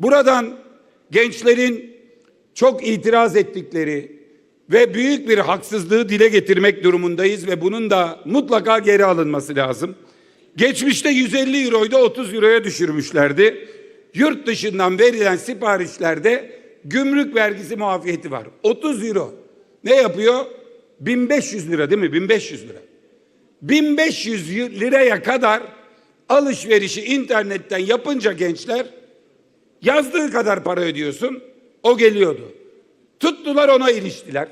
Buradan gençlerin çok itiraz ettikleri ve büyük bir haksızlığı dile getirmek durumundayız ve bunun da mutlaka geri alınması lazım. Geçmişte 150 euroyu da 30 euroya düşürmüşlerdi. Yurt dışından verilen siparişlerde gümrük vergisi muafiyeti var. 30 euro. Ne yapıyor? 1500 lira değil mi? 1500 lira. 1500 liraya kadar alışverişi internetten yapınca gençler yazdığı kadar para ödüyorsun. O geliyordu. Tuttular ona iliştiler.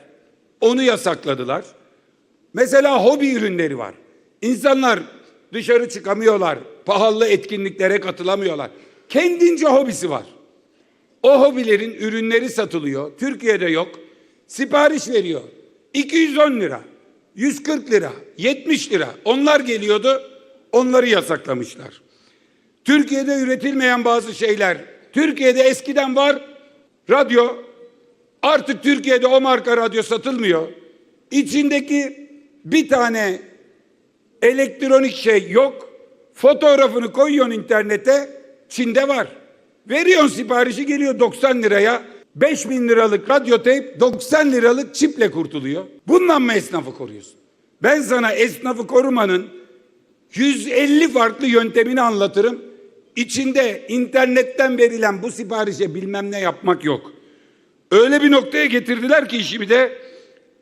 Onu yasakladılar. Mesela hobi ürünleri var. İnsanlar dışarı çıkamıyorlar. Pahalı etkinliklere katılamıyorlar. Kendince hobisi var. O hobilerin ürünleri satılıyor. Türkiye'de yok. Sipariş veriyor. 210 lira, 140 lira, 70 lira. Onlar geliyordu. Onları yasaklamışlar. Türkiye'de üretilmeyen bazı şeyler. Türkiye'de eskiden var. Radyo. Artık Türkiye'de o marka radyo satılmıyor. İçindeki bir tane elektronik şey yok. Fotoğrafını koyuyorsun internete. Çin'de var. Veriyorsun siparişi geliyor 90 liraya. 5000 liralık radyo teyp 90 liralık çiple kurtuluyor. Bundan mı esnafı koruyorsun? Ben sana esnafı korumanın 150 farklı yöntemini anlatırım. İçinde internetten verilen bu siparişe bilmem ne yapmak yok. Öyle bir noktaya getirdiler ki işi bir de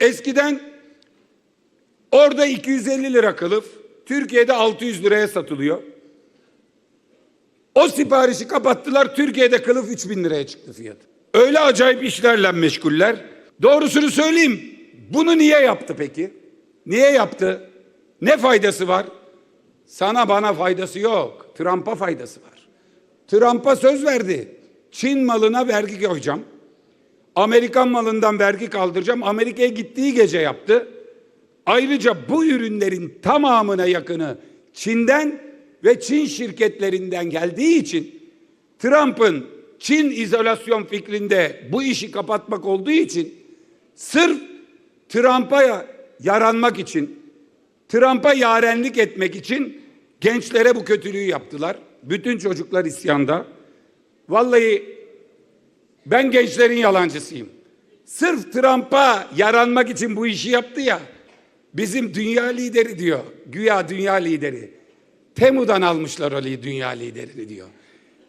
eskiden orada 250 lira kılıf Türkiye'de 600 liraya satılıyor. O siparişi kapattılar. Türkiye'de kılıf 3000 liraya çıktı fiyatı. Öyle acayip işlerle meşguller. Doğrusunu söyleyeyim. Bunu niye yaptı peki? Niye yaptı? Ne faydası var? Sana bana faydası yok. Trump'a faydası var. Trump'a söz verdi. Çin malına vergi koyacağım. Amerikan malından vergi kaldıracağım. Amerika'ya gittiği gece yaptı. Ayrıca bu ürünlerin tamamına yakını Çin'den ve Çin şirketlerinden geldiği için Trump'ın Çin izolasyon fikrinde bu işi kapatmak olduğu için sırf Trump'a yaranmak için, Trump'a yarenlik etmek için gençlere bu kötülüğü yaptılar. Bütün çocuklar isyanda. Vallahi ben gençlerin yalancısıyım. Sırf Trump'a yaranmak için bu işi yaptı ya. Bizim dünya lideri diyor. Güya dünya lideri. Temu'dan almışlar o dünya liderini diyor.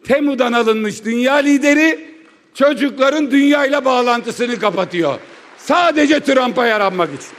Temu'dan alınmış dünya lideri çocukların dünyayla bağlantısını kapatıyor. Sadece Trump'a yaranmak için.